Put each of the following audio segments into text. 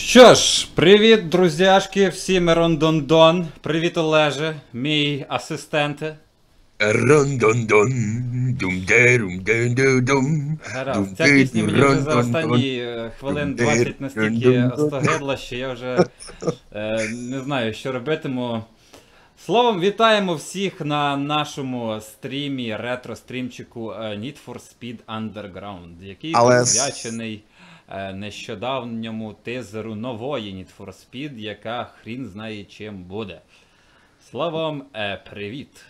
Що ж, привіт, друзяшки, всім Рондондон. Привіт, Олеже, мій асистенте. Рондондон, дум-де-рум-де-де-дум. Гаразд, ця пісня мені вже за останні е, хвилин 20 настільки остогидла, що я вже е, не знаю, що робитиму. Словом, вітаємо всіх на нашому стрімі, ретро-стрімчику е, Need for Speed Underground, який Але с- присвячений нещодавньому тизеру нової Need for Speed, яка хрін знає чим буде. Словом, е, привіт.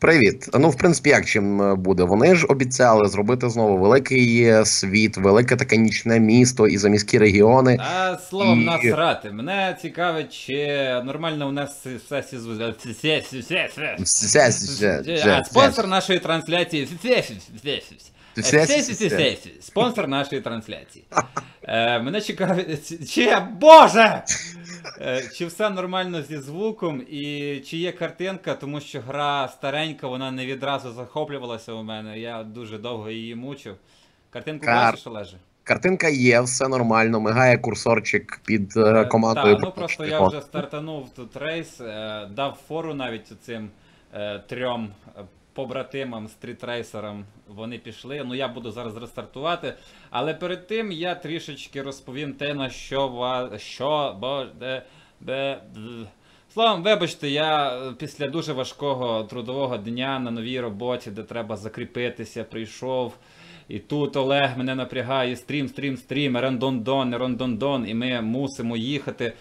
Привіт. Ну, в принципі, як чим е, буде? Вони ж обіцяли зробити знову великий е, світ, велике таке нічне місто і заміські регіони. А словом, І- насрати. Мене цікавить, чи нормально у нас все А, спонсор нашої трансляції. Спонсор нашої трансляції. Е, Мене цікавить. Чи Боже! Е, Чи все нормально зі звуком, і чи є картинка, тому що гра старенька, вона не відразу захоплювалася у мене. Я дуже довго її мучив. Картинку Кар- бачиш, Олеже? Картинка є, все нормально, мигає курсорчик під е, командою. Так, ну просто я вже стартанув тут рейс, е, дав фору навіть цим е, трьом е, побратимам, стрітрейсерам. Вони пішли. Ну я буду зараз рестартувати. Але перед тим я трішечки розповім те, на що ва... що бо де, де. Словом, вибачте, я після дуже важкого трудового дня на новій роботі, де треба закріпитися, прийшов. І тут Олег мене напрягає стрім, стрім, стрім, рандондон, рондондон, і ми мусимо їхати.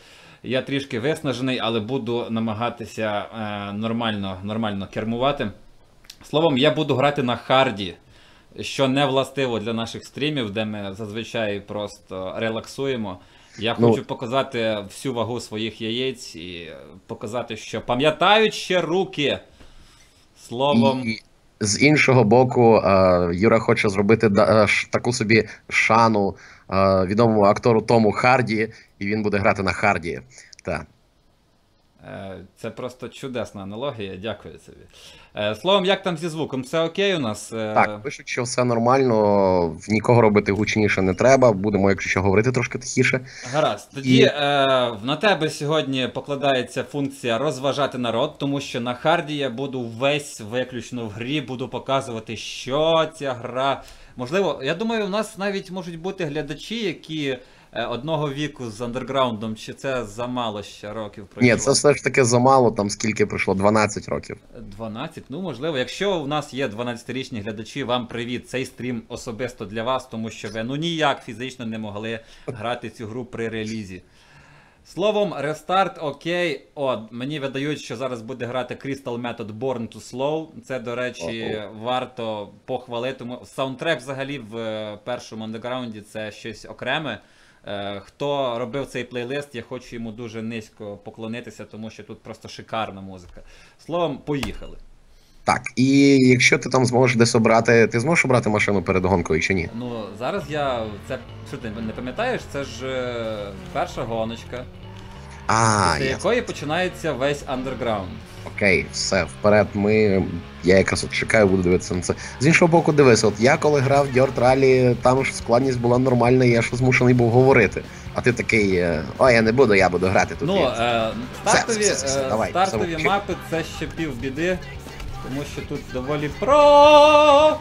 Я трішки виснажений, але буду намагатися е, нормально, нормально кермувати. Словом, я буду грати на харді, що не властиво для наших стрімів, де ми зазвичай просто релаксуємо. Я Ну- хочу показати всю вагу своїх яєць і показати, що пам'ятають ще руки. Словом. І з іншого боку, е, Юра хоче зробити таку собі шану е, відомому актору Тому Харді, і він буде грати на Харді. Так. Е, Це просто чудесна аналогія, дякую тобі. Е, Словом, як там зі звуком? Все окей у нас? Е, Так, пишуть, що все нормально, в нікого робити гучніше не треба. Будемо, якщо що, говорити трошки тихіше. Гаразд. Тоді І- е, на тебе сьогодні покладається функція розважати народ, тому що на харді я буду весь виключно в грі, буду показувати, що ця гра. Можливо, я думаю, у нас навіть можуть бути глядачі, які одного віку з андерграундом, чи це замало ще років пройшло? Ні, це все ж таки замало, там скільки пройшло? 12 років. 12, ну можливо, якщо у нас є 12-річні глядачі, вам привіт. Цей стрім особисто для вас, тому що ви ну ніяк фізично не могли грати цю гру при релізі. Словом, рестарт окей. О, мені видають, що зараз буде грати Crystal Method Born to Slow. Це, до речі, варто похвалити. Саундтрек взагалі в е, першому андеграунді це щось окреме. Е, Хто робив цей плейлист, я хочу йому дуже низько поклонитися, тому що тут просто шикарна музика. Словом, поїхали. Так, і якщо ти там зможеш десь обрати, ти зможеш обрати машину перед гонкою чи ні? Ну, зараз я. Це що ти не пам'ятаєш? Це ж е, перша гоночка, А, я... якої починається весь андерграунд. Окей, все, вперед. Ми. Я якраз от чекаю, буду дивитися на це. З іншого боку, дивись, от я коли грав Dirt Rally, там ж складність була нормальна, і я ж змушений був говорити. А ти такий, е, ой, я не буду, я буду грати тут. Ну, е, стартові, Все, все, все, е, давай, стартові мапи це ще пів біди, тому що тут доволі про.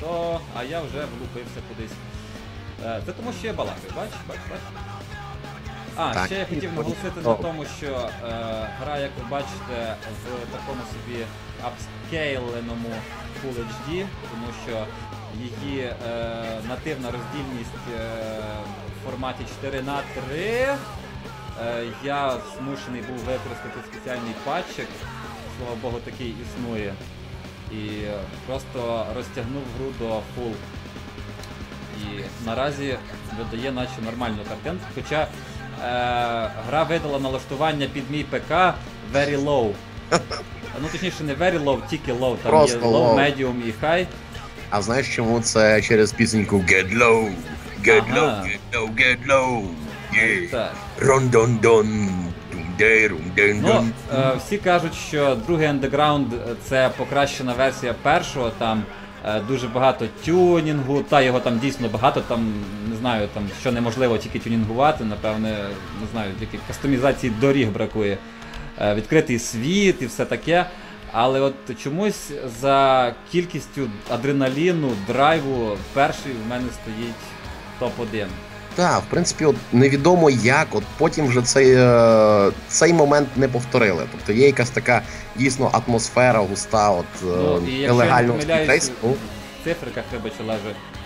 То, а я вже влупився кудись. Е, Це тому, що я балакаю, бачиш, бачиш, бачиш. А, Так. ще я хотів наголосити на тому, що е, гра, як ви бачите, в такому собі апскейленому Full HD, тому що її е, нативна роздільність е, в форматі 4 на 3 Е, я змушений був використати спеціальний патчик, слава Богу, такий існує. І просто розтягнув гру до full. І наразі видає наче нормальну картинку. Хоча гра видала налаштування під мій ПК very low. Ну точніше не very low, тільки low. Там Просто є low, low. medium і high. А знаєш чому це через пісеньку Get Low, Get Ага. Low, Get Low, Get Low, yeah. Рон-дон-дон. Ну, е, всі кажуть, що другий андеграунд це покращена версія першого. Там е, дуже багато тюнінгу, та його там дійсно багато, там знаю, там що неможливо тільки тюнінгувати, напевне, не знаю, тільки кастомізації доріг бракує. Е, Відкритий світ і все таке. Але от чомусь за кількістю адреналіну, драйву, перший в мене стоїть топ-1. Так, в принципі, от невідомо як, от потім вже цей, е, цей момент не повторили. Тобто є якась така дійсно атмосфера густа, от е, Ну, і я не нелегального. Ну, в цифриках вибачте, лежить е,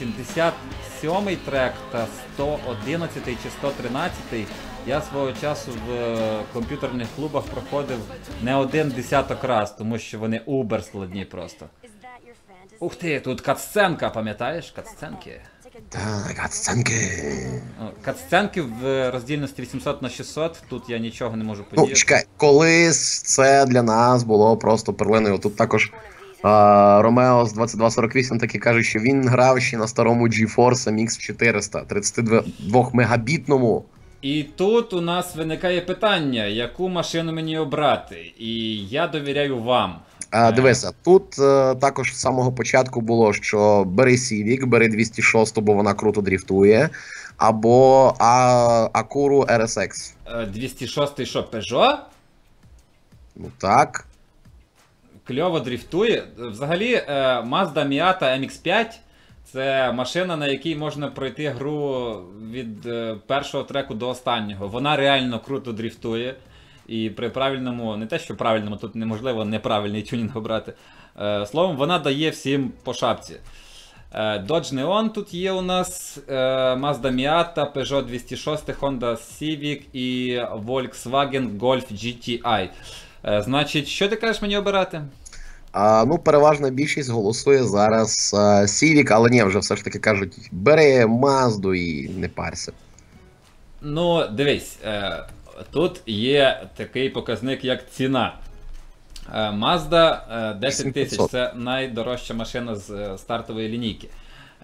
87-й трек та 111 чи 113 я свого часу в комп'ютерних клубах проходив не один десяток раз, тому що вони убер складні просто. Ух ти, тут катсценка, пам'ятаєш? Катсценки. Так, аценки. О, Катсценки в роздільності 800 на 600, тут я нічого не можу Ну, чекай, колись це для нас було просто перлиною. Тут також Ромео з 2248 таки каже, що він грав ще на старому GeForce MX 400, 32 мегабітному. І тут у нас виникає питання, яку машину мені обрати. І я довіряю вам. А, дивися, тут е, також з самого початку було, що бери Civic, бери 206, бо вона круто дріфтує, або а, Acura RSX. Е, 206 що, Peugeot? Ну так. Кльово дріфтує. Взагалі, е, Mazda Miata MX5 це машина, на якій можна пройти гру від е, першого треку до останнього. Вона реально круто дріфтує. І при правильному, не те, що правильному, тут неможливо неправильний тюнінг обрати. Е, Словом, вона дає всім по шапці. Dodge Neon тут є у нас, Mazda Miata, Peugeot 206, Honda Civic і Volkswagen Golf GTI. Значить, що ти кажеш мені обирати? А, ну, переважна більшість голосує зараз а, Civic, але ні, вже все ж таки кажуть, бери Мазду і не парся. Ну, дивись, е, тут є такий показник, як ціна. Е, е, 10 тисяч це найдорожча машина з е, стартової лінійки.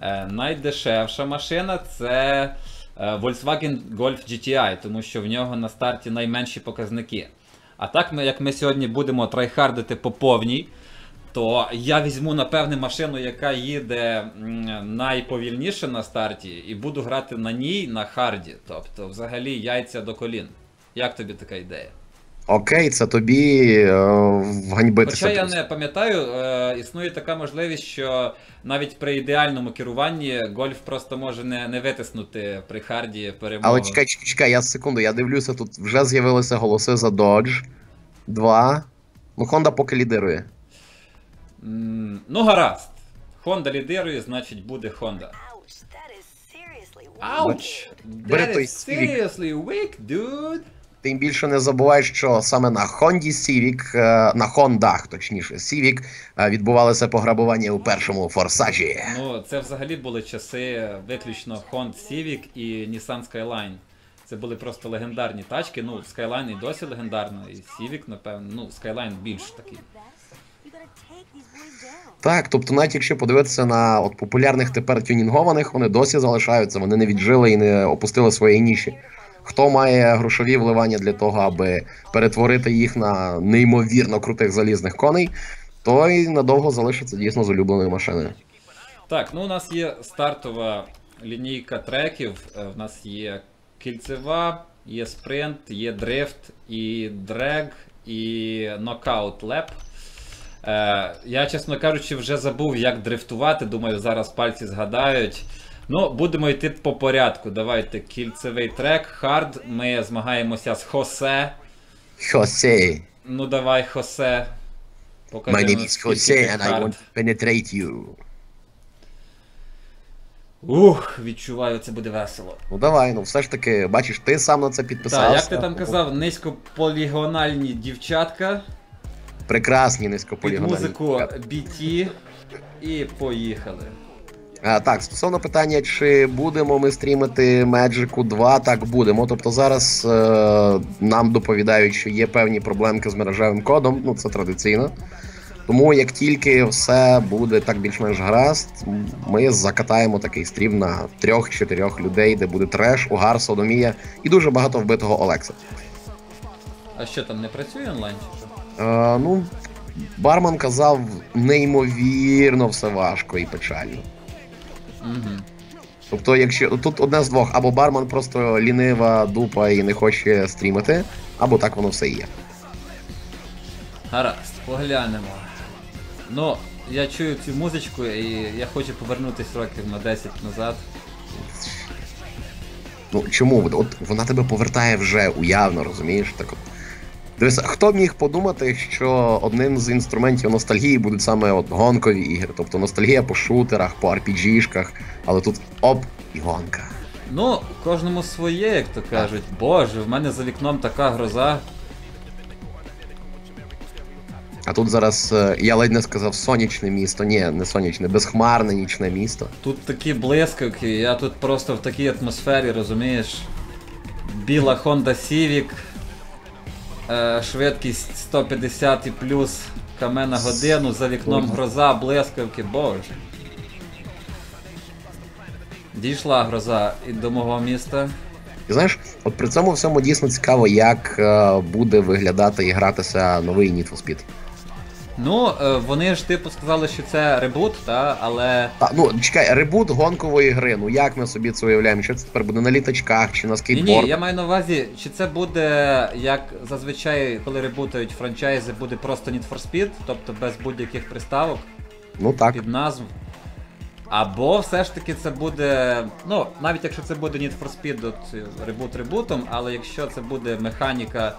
Е, Найдешевша машина це е, Volkswagen Golf GTI, тому що в нього на старті найменші показники. А так, ми, як ми сьогодні будемо трайхардити по повній, то я візьму, напевне, машину, яка їде найповільніше на старті, і буду грати на ній на харді. Тобто, взагалі, яйця до колін. Як тобі така ідея? Окей, це тобі е, вганьбитися. Хоча я не пам'ятаю, е, існує така можливість, що навіть при ідеальному керуванні гольф просто може не, не витиснути при харді перемогу. Але чекай, чекай, чекай, я секунду, я дивлюся, тут вже з'явилися голоси за Dodge. Два. Ну, Honda поки лідирує. Ну, гаразд. Honda лідирує, значить буде Honda. Ауч! Бери That is seriously weak, dude! Тим більше не забувай, що саме на Honda Civic, е, на Хондах, точніше, Civic, е, відбувалося пограбування у першому форсажі. Ну, це взагалі були часи виключно Honda Civic і Nissan Skyline. Це були просто легендарні тачки. Ну, Skyline і досі легендарна, і Civic, напевно. Ну, Skyline більш такий. Так, тобто, навіть якщо подивитися на от популярних тепер тюнінгованих, вони досі залишаються, вони не віджили і не опустили свої ніші. Хто має грошові вливання для того, аби перетворити їх на неймовірно крутих залізних коней, той надовго залишиться дійсно з улюбленою машиною. Так, ну у нас є стартова лінійка треків. Е, В нас є кільцева, є спринт, є дрифт, і дрег, і нокаут леп. Е, я, чесно кажучи, вже забув, як дрифтувати. Думаю, зараз пальці згадають. Ну, будемо йти по порядку. Давайте кільцевий трек, хард. Ми змагаємося з Хосе. Хосе, Ну давай, Хосе. Покажи my name is Jose and I want to penetrate you. Ух, відчуваю, це буде весело. Ну давай, ну все ж таки, бачиш, ти сам на це підписався. Так, як ти там казав, низькополігональні дівчатка Прекрасні під низькополігональні. музику BT і поїхали. А, так, стосовно питання, чи будемо ми стрімити Magic 2, так будемо. Тобто зараз е, нам доповідають, що є певні проблемки з мережевим кодом, ну це традиційно. Тому як тільки все буде так більш-менш гаразд, ми закатаємо такий стрім на трьох-чотирьох людей, де буде треш, угар, содомія і дуже багато вбитого Олекса. А що там не працює онлайн чи що? Е, ну, бармен казав неймовірно все важко і печально. Угу. Тобто, якщо тут одне з двох, або бармен просто лінива дупа і не хоче стрімити, або так воно все і є. Гаразд, поглянемо. Ну, я чую цю музичку і я хочу повернутися років на 10 назад. Ну чому? От вона тебе повертає вже уявно, розумієш? Так от. Дивись, хто міг подумати, що одним з інструментів ностальгії будуть саме от гонкові ігри, тобто ностальгія по шутерах, по RPG-шках, але тут оп і гонка. Ну, кожному своє, як то кажуть. Боже, в мене за вікном така гроза. А тут зараз е, я ледь не сказав сонячне місто. Ні, не сонячне, безхмарне нічне місто. Тут такі блискавки, я тут просто в такій атмосфері, розумієш. Біла Honda Civic, швидкість 150 і плюс км на годину, за вікном гроза, блискавки, боже. Дійшла гроза і до мого міста. І знаєш, от при цьому всьому дійсно цікаво, як е, буде виглядати і гратися новий Need for Speed. Ну, е, вони ж типу сказали, що це ребут, та, але. Та, ну чекай, ребут гонкової гри. Ну як ми собі це уявляємо? Що це тепер буде на літачках чи на Ні, ні, я маю на увазі, чи це буде, як зазвичай, коли ребутають франчайзи, буде просто Need for Speed, тобто без будь-яких приставок Ну так. під назв. Або все ж таки це буде. Ну, навіть якщо це буде Need for Speed, от ребут ребутом, але якщо це буде механіка.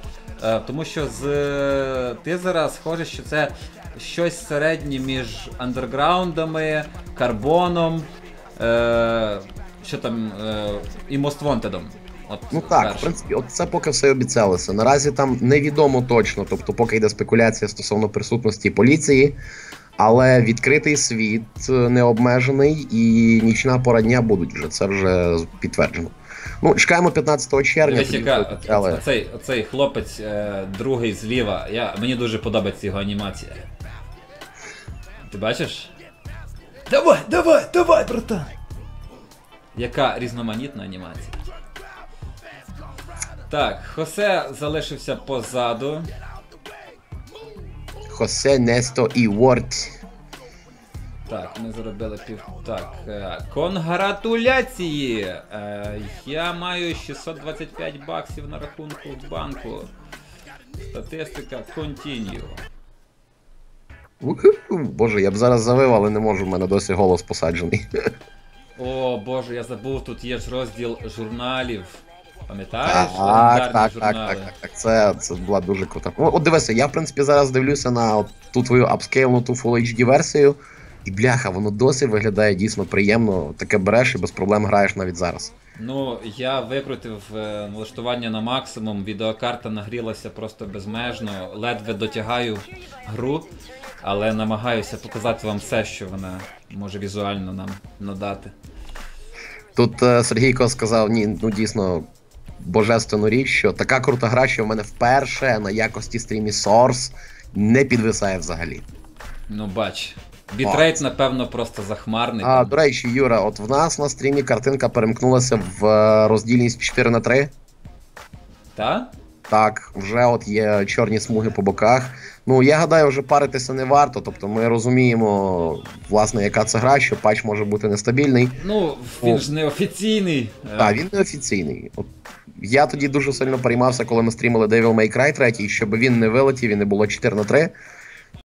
Е, тому що з е, тизера схоже, що це щось середнє між андерграундами, карбоном, е, що там, е, і Most Wanted. От Ну так, в принципі, от це поки все обіцялося. Наразі там невідомо точно, тобто поки йде спекуляція стосовно присутності поліції, але відкритий світ е, необмежений і нічна пора дня будуть вже. Це вже підтверджено. Ну, чекаємо 15 червня. Але оцей, оцей хлопець, е, другий зліва, я, мені дуже подобається його анімація. Ти бачиш? Давай, давай, давай, братан! Яка різноманітна анімація. Так, Хосе залишився позаду. Хосе, Несто і Ворд. Так, ми заробили пів. Так. е, Конгратуляції! Е, Я маю 625 баксів на рахунку в банку. Статистика continue. Боже, я б зараз завив, але не можу, в мене досі голос посаджений. О боже, я забув, тут є ж розділ журналів. Пам'ятаєш? Так, так, так, так, так, так. Це, це була дуже крута. От дивися, я в принципі зараз дивлюся на ту твою апскейлнуту Full HD версію, і бляха, воно досі виглядає дійсно приємно. Таке береш і без проблем граєш навіть зараз. Ну, я викрутив е, налаштування на максимум, відеокарта нагрілася просто безмежно, ледве дотягаю гру, але намагаюся показати вам все, що вона може візуально нам надати. Тут е, Сергійко сказав, ні, ну дійсно. Божественну річ, що така крута гра, що в мене вперше на якості стрімі Source не підвисає взагалі. Ну, бач. Бітрейт, напевно, просто захмарний. А, до речі, Юра, от в нас на стрімі картинка перемкнулася в е, роздільність 4 на 3 Та? Так, вже от є чорні смуги по боках. Ну, я гадаю, вже паритися не варто. Тобто ми розуміємо, власне, яка це гра, що патч може бути нестабільний. Ну, він О. ж не офіційний. Е, Так, він не офіційний. От я тоді дуже сильно переймався, коли ми стрімили Devil May Cry 3, щоб він не вилетів і не було 4 на 3.